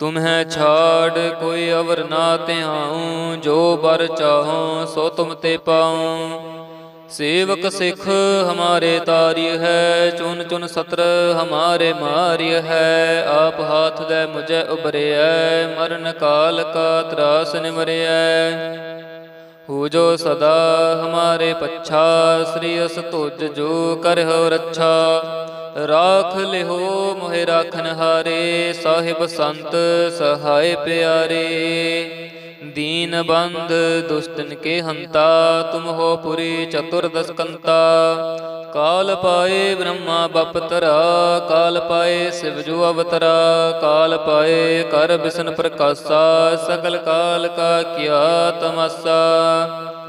ਤੁਮਹਿ ਛਾੜ ਕੋਈ ਅਵਰ ਨਾ ਧਿਆਉ, ਜੋ ਬਰ ਚਾਹੋ ਸੋ ਤੁਮ ਤੇ ਪਾਉ। ਸੇਵਕ ਸਿੱਖ ਹਮਾਰੇ ਤਾਰੀ ਹੈ, ਚੁਨ ਚੁਨ ਸਤਰ ਹਮਾਰੇ ਮਾਰਿ ਹੈ। ਆਪ ਹਾਥ ਦੇ ਮੁਝੇ ਉਬਰਿਐ ਮਰਨ ਕਾਲ ਕਾ ਤਰਾਸ ਨਿਮਰਿਐ। ਹੋ ਜੋ ਸਦਾ ਹਮਾਰੇ ਪੱਛਾ, ਸ੍ਰੀ ਅਸ ਤੁਜ ਜੋ ਕਰਹੁ ਰੱਛਾ। ਰਾਖ ਲਿਹੋ ਮੋਹਿ ਰਾਖਨ ਹਾਰੇ, ਸਾਹਿਬ ਸੰਤ ਸਹਾਇ ਪਿਆਰੇ। ਦੀਨ ਬੰਦ ਦੁਸ਼ਟਨ ਕੇ ਹੰਤਾ, ਤੁਮ ਹੋ ਪੁਰੀ ਚਤੁਰਦਸ ਕੰਤਾ। ਕਾਲ ਪਾਏ ਬ੍ਰਹਮਾ ਬਪਤਰਾ ਕਾਲ ਪਾਏ ਸਿਵ ਜੋ ਅਵਤਰਾ। ਕਾਲ ਪਾਏ ਕਰ ਬਿਸ਼ਨ ਪ੍ਰਕਾਸ਼ਾ ਸਕਲ ਕਾਲ ਕਾ ਕੀਆ ਤਮਸਾ।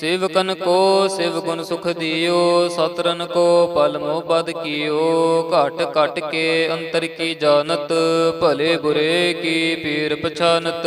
ਸੇਵਕਨ ਕੋ ਸਿਵ ਗੁਣ ਸੁਖ ਦਿਓ, ਸਤਰਨ ਕੋ ਪਲ ਮੋਹ ਬਦ ਕੀਓ। ਘਟ ਘਟ ਕੇ ਅੰਤਰ ਕੀ ਜਾਣਤ, ਭਲੇ ਬੁਰੇ ਕੀ ਪੀਰ ਪਛਾਨਤ।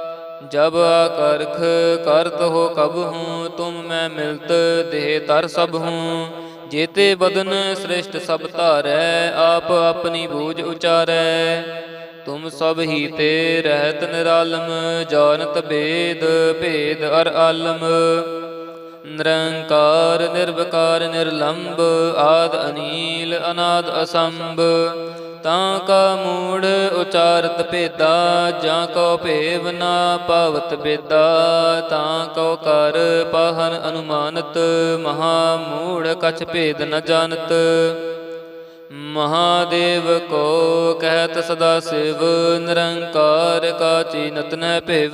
ਜਬ ਆਕਰਖ ਕਰਤ ਹੋ ਕਬ ਹੂੰ, ਤੁਮ ਮੈਂ ਮਿਲਤ ਦੇਹ ਤਰ ਸਭ ਹੂੰ। ਜੇਤੇ ਬਦਨ ਸ੍ਰਿਸ਼ਟ ਸਭ ਧਾਰੈ, ਆਪ ਆਪਣੀ ਬੂਝ ਉਚਾਰੈ। ਤੁਮ ਸਭ ਹੀ ਤੇ ਰਹਿਤ ਨਿਰਾਲਮ, ਜਾਣਤ ਬੇਦ, ਭੇਦ ਅਰ ਆਲਮ। ਨਿਰੰਕਾਰ, ਨਿਰਵਕਾਰ ਨਿਰਲੰਭ ਆਦ ਅਨੀਲ, ਅਨਾਦ ਅਸੰਭ। ਤਾਂ ਕਾ ਮੂੜ ਉਚਾਰਤ ਭੇਦਾ, ਜਾਂ ਕੋ ਭੇਵ ਨਾ ਪਾਵਤ ਬੇਦਾ, ਤਾਂ ਕੋ ਕਰ ਪਾਹਨ ਅਨੁਮਾਨਤ, ਮਹਾ ਮੂੜ ਕਛ ਭੇਦ ਨ ਜਾਣਤ। ਮਹਾਦੇਵ ਕੋ ਕਹਿਤ ਸਦਾ ਸਿਵ, ਨਿਰੰਕਾਰ ਕਾ ਚੀਨਤ ਭਿਵ।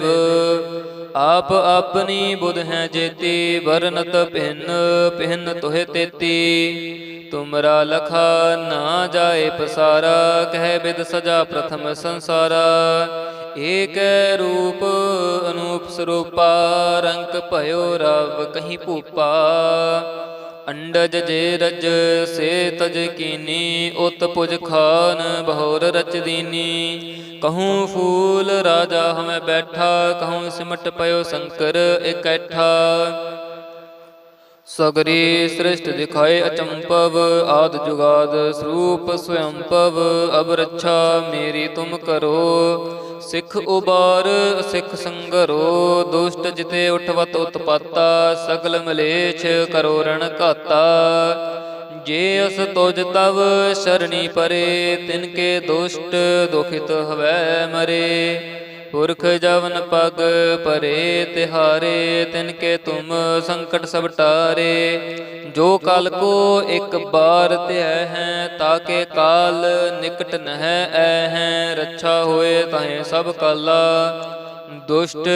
ਆਪ ਆਪਣੀ ਬੁਧ ਹੈ ਜੇਤੀ, ਵਰਨਤ ਭਿੰਨ ਭਿੰਨ ਤੁਹੇ ਤੇਤੀ। ਤੁਮਰਾ ਲਖਾ ਨਾ ਜਾਏ ਪਸਾਰਾ, ਕਹਿ ਬਿਦ ਸਜਾ ਪ੍ਰਥਮ ਸੰਸਾਰਾ। ਏਕ ਰੂਪ ਅਨੂਪ ਸਰੂਪਾ, ਰੰਗ ਭਇਓ ਰਵ ਕਹੀਂ ਭੂਪਾ। ਅੰਡਜ ਜੇ ਰਜ ਸੇ ਤਜ ਕੀਨੀ, ਉਤ ਪੁਜ ਖਾਨ, ਬਹੋਰ ਰਚ ਦੀਨੀ। ਕਹੂੰ ਫੂਲ ਰਾਜਾ ਹਮੈ ਬੈਠਾ, ਕਹੂੰ ਸਿਮਟ ਪਇਓ ਸ਼ੰਕਰ ਇਕੱਠਾ। ਸਗਰੀ ਸ੍ਰਿਸ਼ਟ ਦਿਖਾਏ ਅਚੰਪਵ, ਆਦ ਜੁਗਾਦ ਸਰੂਪ ਸਵਯੰਪਵ ਅਬ ਰੱਛਾ ਮੇਰੀ ਤੁਮ ਕਰੋ। ਸਿੱਖ ਉਬਾਰ, ਸਿੱਖ ਸੰਗਰੋ, ਦੁਸ਼ਟ ਜਿਤੇ ਉਠਵਤ ਉਤਪਾਤਾ, ਸਗਲ ਮਲੇਛ ਕਰੋ ਰਣ ਘਾਤਾ। ਜੇ ਅਸ ਤੁਜ ਤਵ ਸ਼ਰਣੀ ਪਰੇ, ਤਿਨ ਕੇ ਦੁਸ਼ਟ ਦੁਖਿਤ ਹਵੈ ਮਰੇ। ਪੁਰਖ ਜਵਨ ਪਗ ਪਰੇ ਤਿਹਾਰੇ, ਤਿਨ ਕੇ ਤੁਮ ਸੰਕਟ ਸਭ ਟਾਰੇ। ਜੋ ਕਲ ਕੋ ਇੱਕ ਬਾਰ ਧਿਆ ਹੈ ਤਾਕੇ ਕਾਲ ਨਿਕਟ ਨਹਿ ਐ ਹੈ। ਰੱਛਾ ਹੋਏ ਤਾਹੇ ਸਭ ਕਾਲਾ, ਦੁਸ਼ਟ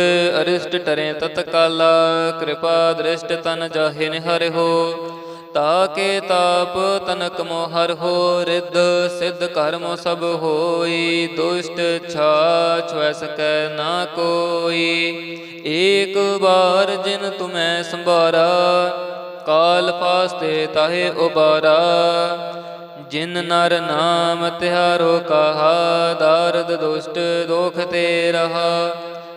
ਅਰਿਸ਼ਟ ਟਰੇ ਤਤਕਾਲਾ। ਕਿਰਪਾ ਦ੍ਰਿਸ਼ਟ ਤਨ ਜਾਹੇ ਨਿਹਰਿ ਹੋ। ਤਾਕੇ ਤਾਪ, ਤਨਕ ਮੋਹਰ ਹੋ ਰਿੱਧ, ਸਿੱਧ ਕਰਮ ਸਭ ਹੋਈ, ਦੁਸ਼ਟ ਛਾ ਛੁਐ ਸਕੈ ਨਾ ਕੋਈ। ਏਕ ਬਾਰ ਜਿਨ ਤੁਮੈ ਸੰਭਾਰਾ, ਕਾਲ ਫਾਸਤੇ ਤਾਹੇ ਉਬਾਰਾ। ਜਿਨ ਨਰ ਨਾਮ ਤਿਹਾਰੋ ਕਹਾ, ਦਾਰਦ ਦੁਸ਼ਟ ਦੋਖ ਤੇ ਰਹਾ।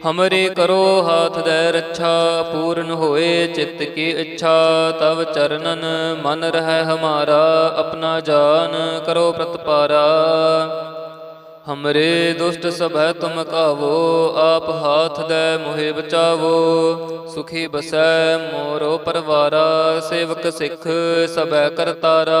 ਹਮਰੇ ਕਰੋ ਹਾਥ ਦੇ ਰੱਛਾ ਪੂਰਨ ਹੋਏ ਚਿੱਤ ਕੀ ਇੱਛਾ ਤਵ ਚਰਨਨ ਮਨ ਰਹਿ ਹਮਾਰਾ ਆਪਣਾ ਜਾਨ ਕਰੋ ਪ੍ਰਤਪਾਰਾ ਹਮਰੇ ਦੁਸ਼ਟ ਸਭੈ ਤੁਮ ਕਾਵੋ ਆਪ ਹਾਥ ਦੇ ਮੋਹਿ ਬਚਾਵੋ ਸੁਖੀ ਬਸੈ ਮੋਰੋ ਪਰਵਾਰਾ ਸੇਵਕ ਸਿੱਖ ਸਭੈ ਕਰਤਾਰਾ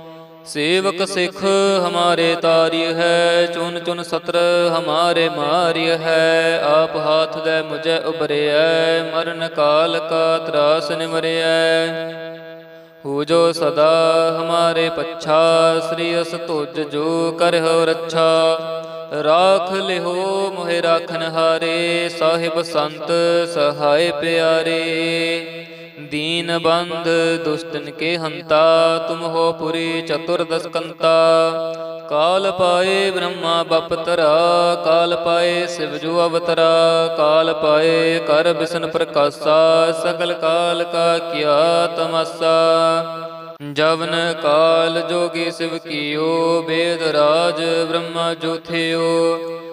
ਸੇਵਕ ਸਿੱਖ ਹਮਾਰੇ ਤਾਰਿ ਹੈ ਚੁਨ ਚੁਨ ਸਤਰ ਹਮਾਰੇ ਮਾਰਿ ਹੈ ਆਪ ਹਾਥ ਦੇ ਮੁਝੇ ਉਬਰਿਐ ਮਰਨ ਕਾਲ ਕਾ ਤਰਾਸ ਨਿਮਰਿਐ ਹੋ। ਜੋ ਸਦਾ ਹਮਾਰੇ ਪੱਛਾ ਸ੍ਰੀ ਅਸ ਤੁਜ ਜੋ ਕਰਹੁ ਰੱਛਾ। ਰਾਖ ਲਿਹੋ ਮੋਹਿ ਰਾਖਨ ਹਾਰੇ ਸਾਹਿਬ ਸੰਤ ਸਹਾਇ ਪਿਆਰੇ। ਦੀਨ ਬੰਦ, ਦੁਸ਼ਟਨ ਕੇ ਹੰਤਾ, ਤੁਮ ਹੋ ਪੁਰੀ ਚਤੁਰਦਸ ਕੰਤਾ ਕਾਲ ਪਾਏ ਬ੍ਰਹਮਾ ਬਪਤਰਾ ਕਾਲ ਪਾਏ ਸਿਵ ਜੋ ਅਵਤਰਾ, ਕਾਲ ਪਾਏ ਕਰ ਬਿਸ਼ਨ ਪ੍ਰਕਾਸ਼ਾ, ਸਗਲ ਕਾਲ ਕਾ ਕੀਆ ਤਮਸਾ। ਜਵਨ ਕਾਲ ਜੋਗੀ ਸਿਵ ਕੀਓ, ਬੇਦ ਰਾਜ ਬ੍ਰਹਮਾ ਜੋਥਿਓ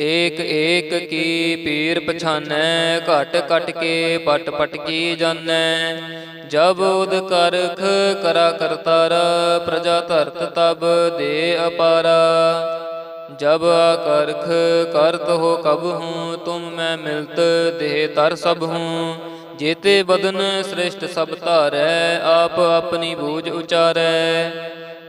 ਏਕ ਏਕ ਕੀ ਪੀਰ ਪਛਾਨੈ, ਘਟ ਘਟ ਕੇ ਪਟ ਪਟ ਕੀ ਜਾਣੈ ਜਬ ਉਦ ਕਰਖ ਕਰਾ ਕਰਤਾਰਾ, ਪ੍ਰਜਾ ਧਰਤ ਤਬ ਦੇ ਅਪਾਰਾ। ਜਬ ਆਕਰਖ ਕਰਤ ਹੋ ਕਬ ਹੂੰ, ਤੁਮ ਮੈਂ ਮਿਲਤ ਦੇਹ ਤਰ ਸਭ ਹੂੰ। ਜੇਤੇ ਬਦਨ ਸ੍ਰਿਸ਼ਟ ਸਭ ਧਾਰੈ, ਆਪ ਆਪਣੀ ਬੂਝ ਉਚਾਰੈ।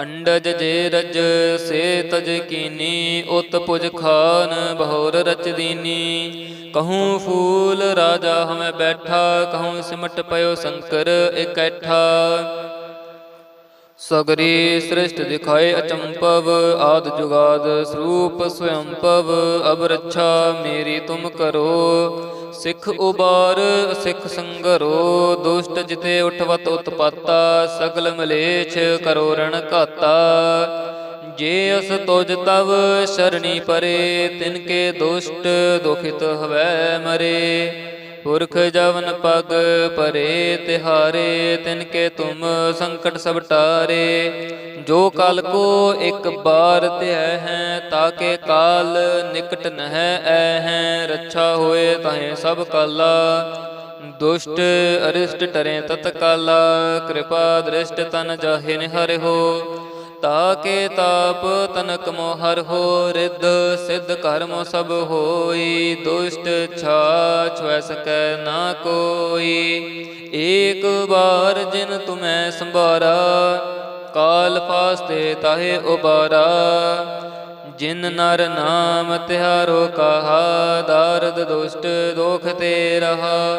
ਅੰਡਜ ਜੇ ਰਜ ਸੇ ਤਜ ਕੀਨੀ, ਉਤ ਪੁਜ ਖਾਨ ਬਹੋਰ ਰਚ ਦੀਨੀ ਕਹੂੰ ਫੂਲ ਰਾਜਾ ਹਮੈ ਬੈਠਾ, ਕਹੂੰ ਸਿਮਟ ਪਇਓ ਸ਼ੰਕਰ ਇਕੱਠਾ। ਸਗਰੀ ਸ੍ਰਿਸ਼ਟ ਦਿਖਾਏ ਅਚੰਪਵ, ਆਦ ਜੁਗਾਦ ਸਰੂਪ ਸਵਯੰਪਵ ਅਬ ਰੱਛਾ ਮੇਰੀ ਤੁਮ ਕਰੋ। ਸਿੱਖ ਉਬਾਰ, ਸਿੱਖ ਸੰਗਰੋ, ਦੁਸ਼ਟ ਜਿਤੇ ਉਠਵਤ ਉਤਪਾਤਾ, ਸਗਲ ਮਲੇਛ ਕਰੋ ਰਣ ਘਾਤਾ। ਜੇ ਅਸ ਤੁਜ ਤਵ ਸ਼ਰਣੀ ਪਰੇ, ਤਿਨ ਕੇ ਦੁਸ਼ਟ ਦੁਖਿਤ ਹਵੈ ਮਰੇ। ਪੁਰਖ ਜਵਨ ਪਗ ਪਰੇ ਤਿਹਾਰੇ, ਤਿਨ ਕੇ ਤੁਮ ਸੰਕਟ ਸਭ ਟਾਰੇ। ਜੋ ਕਲ ਕੋ ਇੱਕ ਬਾਰ ਧਿਆ ਹੈ ਤਾਕੇ ਕਾਲ ਨਿਕਟ ਨਹਿ ਐ ਹੈ। ਰੱਛਾ ਹੋਏ ਤਹੇ ਸਭ ਕਾਲਾ, ਦੁਸ਼ਟ ਅਰਿਸ਼ਟ ਟਰੇ ਤਤਕਾਲਾ। ਕਿਰਪਾ ਦ੍ਰਿਸ਼ਟ ਤਨ ਜਾਹਿ ਨਿਹਰਿ ਹੋ। ਤਾ ਕੇ ਤਾਪ ਤਨਕ ਮੋਹਰ ਹੋ ਰਿੱਧ, ਸਿੱਧ ਕਰਮ ਸਭ ਹੋਈ, ਦੁਸ਼ਟ ਛਾ ਛੁਐ ਸਕੈ ਨਾ ਕੋਈ। ਏਕ ਬਾਰ ਜਿਨ ਤੁਮੈ ਸੰਭਾਰਾ, ਕਾਲ ਫਾਸਤੇ ਤਾਹੇ ਉਬਾਰਾ। ਜਿਨ ਨਰ ਨਾਮ ਤਿਹਾਰੋ ਕਹਾ, ਦਾਰਦ ਦੁਸ਼ਟ ਦੋਖ ਤੇ ਰਹਾ।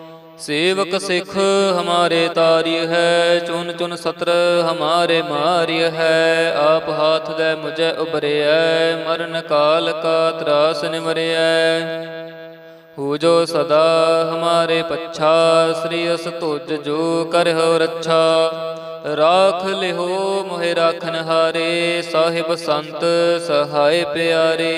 ਸੇਵਕ ਸਿੱਖ ਹਮਾਰੇ ਤਾਰੀ ਹੈ ਚੁਨ ਚੁਨ ਸਤਰ ਹਮਾਰੇ ਮਾਰਿ ਹੈ। ਆਪ ਹਾਥ ਦੇ ਮੁਝੇ ਉਬਰਿਐ ਮਰਨ ਕਾਲ ਕਾ ਤਰਾਸ ਨਿਮਰਿਐ। ਹੋ ਜੋ ਸਦਾ ਹਮਾਰੇ ਪੱਛਾ, ਸ੍ਰੀ ਅਸ ਤੁਜ ਜੋ ਕਰਹੁ ਰੱਛਾ। ਰਾਖ ਲਿਹੋ ਮੋਹਿ ਰਾਖਨ ਹਾਰੇ ਸਾਹਿਬ ਸੰਤ ਸਹਾਇ ਪਿਆਰੇ।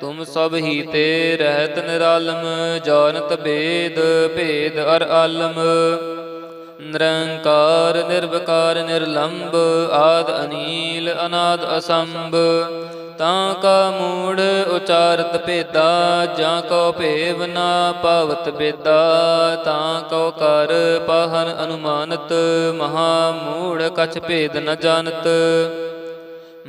ਤੁਮ ਸਭ ਹੀ ਤੇ ਰਹਿਤ ਨਿਰਾਲਮ, ਜਾਣਤ ਭੇਦ ਭੇਦ ਅਰ ਆਲਮ। ਨਿਰੰਕਾਰ, ਨਿਰਵਕਾਰ ਨਿਰਲੰਭ ਆਦ ਅਨੀਲ, ਅਨਾਦ ਅਸੰਭ। ਤਾਂ ਕਾ ਮੂੜ ਉਚਾਰਤ ਭੇਦਾ, ਜਾਂ ਕੋ ਭੇਵ ਨਾ ਪਾਵਤ ਬੇਦਾ, ਤਾਂ ਕੋ ਕਰ ਪਾਹਨ ਅਨੁਮਾਨਤ, ਮਹਾ ਮੂੜ ਕਛ ਭੇਦ ਨ ਜਾਣਤ।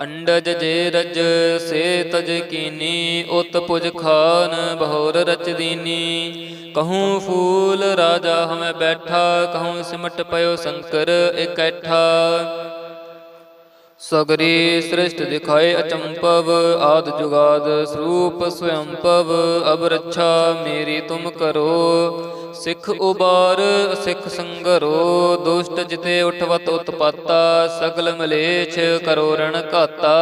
ਅੰਡਜ ਜੇ ਰਜ ਸੇ ਤਜ ਕੀਨੀ, ਉਤ ਪੁਜ ਖਾਨ, ਬਹੋਰ ਰਚ ਦੀਨੀ। ਕਹੂੰ ਫੂਲ ਰਾਜਾ ਹਮੈ ਬੈਠਾ, ਕਹੂੰ ਸਿਮਟ ਪਇਓ ਸ਼ੰਕਰ ਇਕੱਠਾ। ਸਗਰੀ ਸ੍ਰਿਸ਼ਟ ਦਿਖਾਏ ਅਚੰਪਵ, ਆਦ ਜੁਗਾਦ ਸਰੂਪ ਸਵਯੰਪਵ ਅਬ ਰੱਛਾ ਮੇਰੀ ਤੁਮ ਕਰੋ, ਸਿੱਖ ਉਬਾਰ, ਸਿੱਖ ਸੰਗਰੋ, ਦੁਸ਼ਟ ਜਿਤੇ ਉਠਵਤ ਉਤਪਾਤਾ, ਸਗਲ ਮਲੇਛ ਕਰੋ ਰਣ ਘਾਤਾ।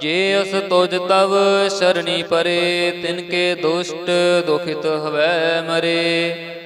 ਜੇ ਅਸ ਤੁਜ ਤਵ ਸ਼ਰਣੀ ਪਰੇ, ਤਿਨ ਕੇ ਦੁਸ਼ਟ ਦੁਖਿਤ ਹਵੈ ਮਰੇ।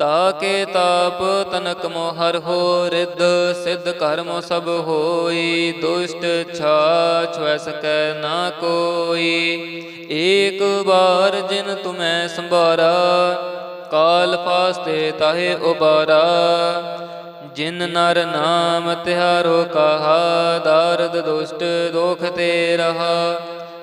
ਤਾਕੇ ਤਾਪ ਤਨਕ ਮੋਹਰ ਹੋ ਰਿੱਧ, ਸਿੱਧ ਕਰਮ ਸਭ ਹੋਈ, ਦੁਸ਼ਟ ਛਾ ਛੁਐ ਸਕੈ ਨਾ ਕੋਈ। ਏਕ ਬਾਰ ਜਿਨ ਤੁਮੈ ਸੰਭਾਰਾ, ਕਾਲ ਫਾਸਤੇ ਤਾਹੇ ਉਬਾਰਾ। ਜਿਨ ਨਰ ਨਾਮ ਤਿਹਾਰੋ ਕਹਾ, ਦਾਰਦ ਦੁਸ਼ਟ ਦੋਖ ਤੇ ਰਹਾ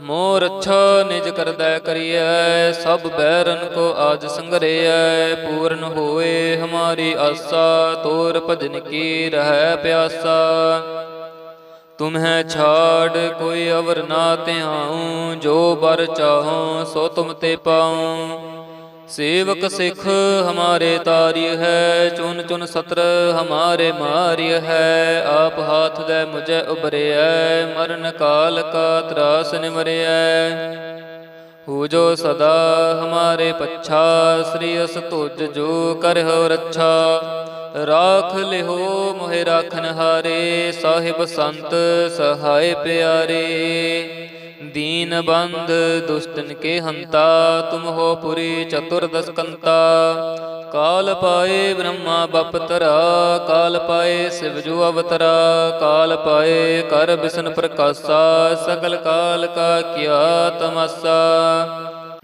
ਮੋਰ ਅੱਛਾ ਨਿਜ ਕਰਦੈ ਕਰੀਐ, ਸਭ ਬੈਰਨ ਕੋ ਆਜ ਸੰਗਰੇਐ, ਪੂਰਨ ਹੋਏ ਹਮਾਰੀ ਆਸਾ, ਤੋਰ ਭਜਨ ਕੀ ਰਹਿ ਪਿਆਸਾ। ਤੁਮਹਿ ਛਾੜ, ਕੋਈ ਅਵਰ ਨਾ ਧਿਆਉ, ਜੋ ਬਰ ਚਾਹੋ ਸੋ ਤੁਮ ਤੇ ਪਾਉ। ਸੇਵਕ ਸਿੱਖ ਹਮਾਰੇ ਤਾਰੀ ਹੈ ਚੁਨ ਚੁਨ ਸਤਰ ਹਮਾਰੇ ਮਾਰਿ ਹੈ, ਆਪ ਹਾਥ ਦੇ ਮੁਝੇ ਉਬਰਿਐ ਮਰਨ ਕਾਲ ਕਾ ਤਰਾਸ ਨਿਮਰਿਐ। ਹੋ ਜੋ ਸਦਾ ਹਮਾਰੇ ਪੱਛਾ, ਸ੍ਰੀ ਅਸ ਤੁਜ ਜੋ ਕਰਹੁ ਰੱਛਾ। ਰਾਖ ਲਿਹੋ ਮੋਹਿ ਰਾਖਨ ਹਾਰੇ ਸਾਹਿਬ ਸੰਤ ਸਹਾਇ ਪਿਆਰੇ। ਦੀਨ ਬੰਦ, ਦੁਸ਼ਟਨ ਕੇ ਹੰਤਾ, ਤੁਮ ਹੋ ਪੁਰੀ ਚਤੁਰਦਸ ਕੰਤਾ। ਕਾਲ ਪਾਏ ਬ੍ਰਹਮਾ ਬਪਤਰਾ ਕਾਲ ਪਾਏ ਸਿਵ ਜੋ ਅਵਤਰਾ, ਕਾਲ ਪਾਏ ਕਰ ਬਿਸ਼ਨ ਪ੍ਰਕਾਸ਼ਾ ਸਕਲ ਕਾਲ ਕਾ ਕੀਆ ਤਮਸਾ।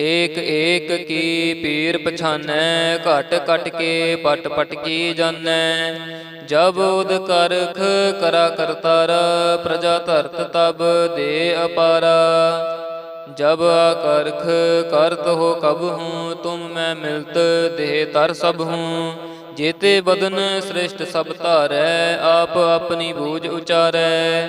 ਏਕ ਏਕ ਕੀ ਪੀਰ ਪਛਾਨੈ, ਘਟ ਘਟ ਕੇ ਪਟ ਪਟ ਕੀ ਜਾਣੈ। ਜਬ ਉਦ ਕਰਖ ਕਰਾ ਕਰਤਾਰਾ, ਪ੍ਰਜਾ ਧਰਤ ਤਬ ਦੇ ਅਪਾਰਾ। ਜਬ ਆਕਰਖ ਕਰਤ ਹੋ ਕਬ ਹੂੰ, ਤੁਮ ਮੈਂ ਮਿਲਤ ਦੇਹ ਤਰ ਸਭ ਹੂੰ। ਜੇਤੇ ਬਦਨ ਸ੍ਰਿਸ਼ਟ ਸਭ ਧਾਰੈ, ਆਪ ਆਪਣੀ ਬੂਝ ਉਚਾਰੈ।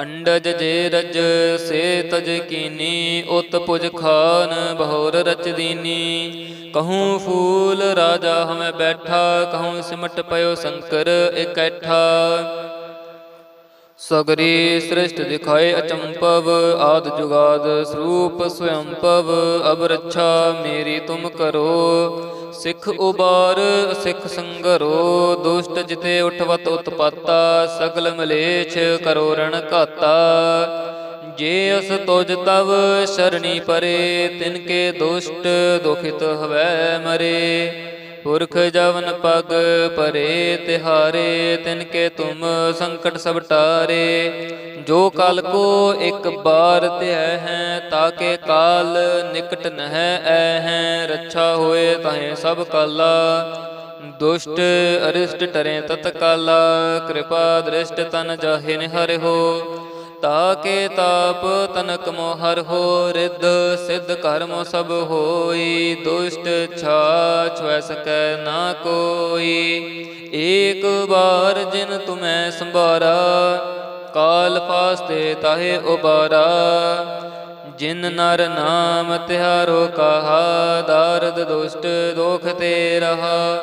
ਅੰਡਜ ਜੇ ਰਜ ਸੇ ਤਜ ਕੀਨੀ, ਉਤ ਪੁਜ ਖਾਨ, ਬਹੁਰ ਰਚਦੀਨੀ ਕਹੂੰ ਫੂਲ ਰਾਜਾ ਹਮੈ ਬੈਠਾ, ਕਹੂੰ ਸਿਮਟ ਪਇਓ ਸ਼ੰਕਰ ਇਕੱਠਾ। ਸਗਰੀ ਸ੍ਰਿਸ਼ਟ ਦਿਖਾਏ ਅਚੰਪਵ, ਆਦ ਜੁਗਾਦ ਸਰੂਪ ਸਵਯੰਪਵ ਅਬ ਰੱਛਾ ਮੇਰੀ ਤੁਮ ਕਰੋ, ਸਿੱਖ ਉਬਾਰ, ਸਿੱਖ ਸੰਗਰੋ, ਦੁਸ਼ਟ ਜਿਤੇ ਉਠਵਤ ਉਤਪਾਤਾ, ਸਗਲ ਮਲੇਛ ਕਰੋ ਰਣ ਘਾਤਾ। ਜੇ ਅਸ ਤੁਜ ਤਵ ਸ਼ਰਣੀ ਪਰੇ, ਤਿਨ ਕੇ ਦੁਸ਼ਟ ਦੁਖਿਤ ਹਵੈ ਮਰੇ। ਪੁਰਖ ਜਵਨ ਪਗ ਪਰੇ ਤਿਹਾਰੇ, ਤਿਨ ਕੇ ਤੁਮ ਸੰਕਟ ਸਭ ਟਾਰੇ। ਜੋ ਕਾਲ ਕੋ ਇੱਕ ਬਾਰ ਧਿਆ ਹੈ ਤਾਕੇ ਕਾਲ ਨਿਕਟ ਨਹਿ ਐ ਹੈ। ਰੱਛਾ ਹੋਏ ਤਾਹੇ ਸਭ ਕਾਲਾ, ਦੁਸ਼ਟ ਅਰਿਸ਼ਟ ਟਰੇ ਤਤ ਕਾਲਾ ਕਿਰਪਾ ਦ੍ਰਿਸ਼ਟ ਤਨ ਜਾਹੇ ਨਿਹਰਿ ਹੋ। ਤਾ ਕੇ ਤਾਪ ਤਨਕ ਮੋਹਰ ਹੋ ਰਿੱਧ, ਸਿੱਧ ਕਰਮ ਸਭ ਹੋਈ, ਦੁਸ਼ਟ ਛਾਛ ਵੈ ਸਕੈ ਨਾ ਕੋਈ। ਏਕ ਬਾਰ ਜਿਨ ਤੁਮੈ ਸੰਭਾਰਾ, ਕਾਲ ਫਾਸਤੇ ਤਾਹੇ ਉਬਾਰਾ। ਜਿਨ ਨਰ ਨਾਮ ਤਿਹਾਰੋ ਕਹਾ, ਦਾਰਦ ਦੁਸ਼ਟ ਦੋਖ ਤੇ ਰਹਾ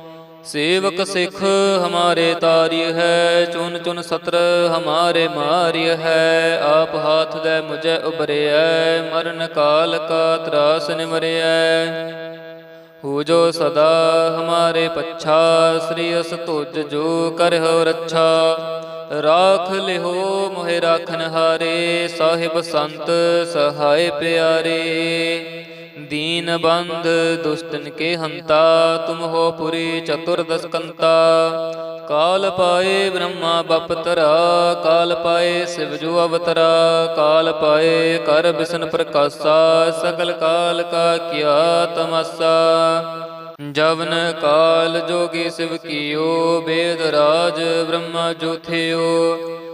ਸੇਵਕ ਸਿੱਖ ਹਮਾਰੇ ਤਾਰਿ ਹੈ ਚੁਨ ਚੁਨ ਸਤਰ ਹਮਾਰੇ ਮਾਰਿ ਹੈ ਆਪ ਹਾਥ ਦੇ ਮੁਝੇ ਉਬਰਿਐ ਮਰਨ ਕਾਲ ਕਾ ਤਰਾਸ ਨਿਮਰਿਐ। ਹੋ ਜੋ ਸਦਾ ਹਮਾਰੇ ਪੱਛਾ ਸ੍ਰੀ ਅਸ ਤੁਜ ਜੋ ਕਰਹੁ ਰੱਛਾ। ਰਾਖ ਲਿਹੋ ਮੋਹਿ ਰਾਖਨ ਹਾਰੇ ਸਾਹਿਬ ਸੰਤ ਸਹਾਇ ਪਿਆਰੇ। दीन बंद दुष्टन के हंता तुम हो पुरी चतुर्दश कंता काल पाए ब्रह्मा बपतरा काल पाए शिव जो अवतरा काल पाए कर बिसन प्रकाशा सकल काल का किया तमसा जवन काल जोगी शिव कियो वेद राज ब्रह्मा जो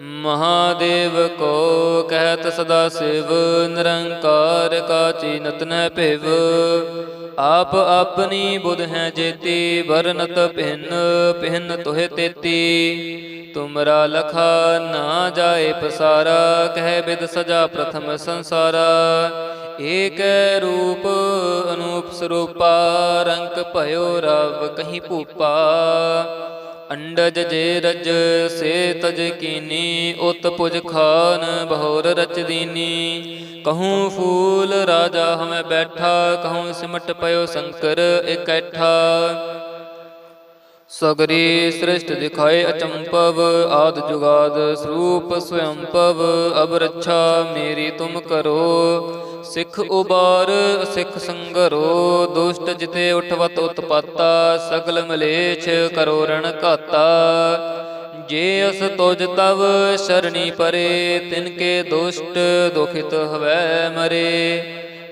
ਮਹਾਦੇਵ ਕੋ ਕਹਿਤ ਸਦਾ ਸਿਵ, ਨਿਰੰਕਾਰ ਕਾਚੀ ਚੀਨਤ ਭਿਵ। ਆਪ ਆਪਣੀ ਬੁਧ ਹੈ ਜੇਤੀ, ਵਰਨਤ ਭਿੰਨ ਭਿੰਨ ਤੁਹੇ ਤੇਤੀ। ਤੁਮਰਾ ਲਖਾ ਨਾ ਜਾਏ ਪਸਾਰਾ, ਕਹਿ ਬਿਦ ਸਜਾ ਪ੍ਰਥਮ ਸੰਸਾਰਾ। ਏਕ ਰੂਪ ਅਨੂਪ ਸਰੂਪਾ, ਰੰਗ ਭਇਓ ਰਵ ਕਹੀਂ ਭੂਪਾ। ਅੰਡਜ ਜੇ ਰਜ ਸੇ ਤਜ ਕੀਨੀ, ਉਤ ਪੁਜ ਖਾਨ, ਬਹੁਰ ਰਚ ਦੀਨੀ। ਕਹੂੰ ਫੂਲ ਰਾਜਾ ਹਮੈ ਬੈਠਾ, ਕਹੂੰ ਸਿਮਟ ਪਇਓ ਸ਼ੰਕਰ ਇਕੱਠਾ। ਸਗਰੀ ਸ੍ਰਿਸ਼ਟ ਦਿਖਾਏ ਅਚੰਪਵ, ਆਦ ਜੁਗਾਦ ਸਰੂਪ ਸਵੰਪਵ ਅਬ ਰੱਛਾ ਮੇਰੀ ਤੁਮ ਕਰੋ। ਸਿੱਖ ਉਬਾਰ, ਸਿੱਖ ਸੰਗਰੋ, ਦੁਸ਼ਟ ਜਿਤੇ ਉਠਵਤ ਉਤਪਾਤਾ, ਸਗਲ ਮਲੇਛ ਕਰੋ ਰਣ ਘਾਤਾ। ਜੇ ਅਸ ਤੁਜ ਤਵ ਸ਼ਰਣੀ ਪਰੇ, ਤਿਨ ਕੇ ਦੁਸ਼ਟ ਦੁਖਿਤ ਹਵੈ ਮਰੇ।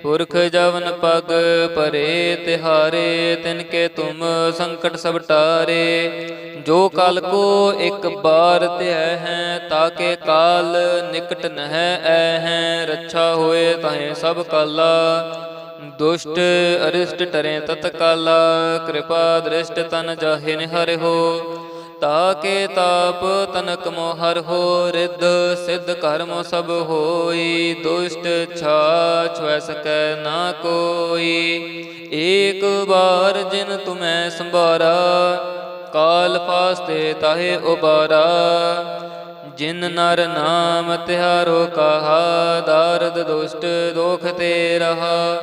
ਪੁਰਖ ਜਵਨ ਪਗ ਪਰੇ ਤਿਹਾਰੇ, ਤਿਨ ਕੇ ਤੁਮ ਸੰਕਟ ਸਭ ਟਾਰੇ। ਜੋ ਕਲ ਕੋ ਇੱਕ ਬਾਰ ਧਿਆ ਹੈ ਤਾਕੇ ਕਾਲ ਨਿਕਟ ਨਹਿ ਐ ਹੈ। ਰੱਛਾ ਹੋਏ ਤਹੇ ਸਭ ਕਾਲਾ, ਦੁਸ਼ਟ ਅਰਿਸ਼ਟ ਟਰੇ ਤਤਕਾਲਾ। ਕਿਰਪਾ ਦ੍ਰਿਸ਼ਟ ਤਨ ਜਾਹੇ ਨਿਹਰਿ ਹੋ। ਤਾ ਕੇ ਤਾਪ ਤਨਕ ਮੋਹਰ ਹੋ ਰਿੱਧ, ਸਿੱਧ ਕਰਮ ਸਭ ਹੋਈ, ਦੁਸ਼ਟ ਛਾ ਛੁਐ ਸਕੈ ਨਾ ਕੋਈ। ਏਕ ਬਾਰ ਜਿਨ ਤੁਮੈ ਸੰਭਾਰਾ, ਕਾਲ ਫਾਸਤੇ ਤਾਹੇ ਉਬਾਰਾ। ਜਿਨ ਨਰ ਨਾਮ ਤਿਹਾਰੋ ਕਹਾ, ਦਾਰਦ ਦੁਸ਼ਟ ਦੋਖ ਤੇ ਰਹਾ।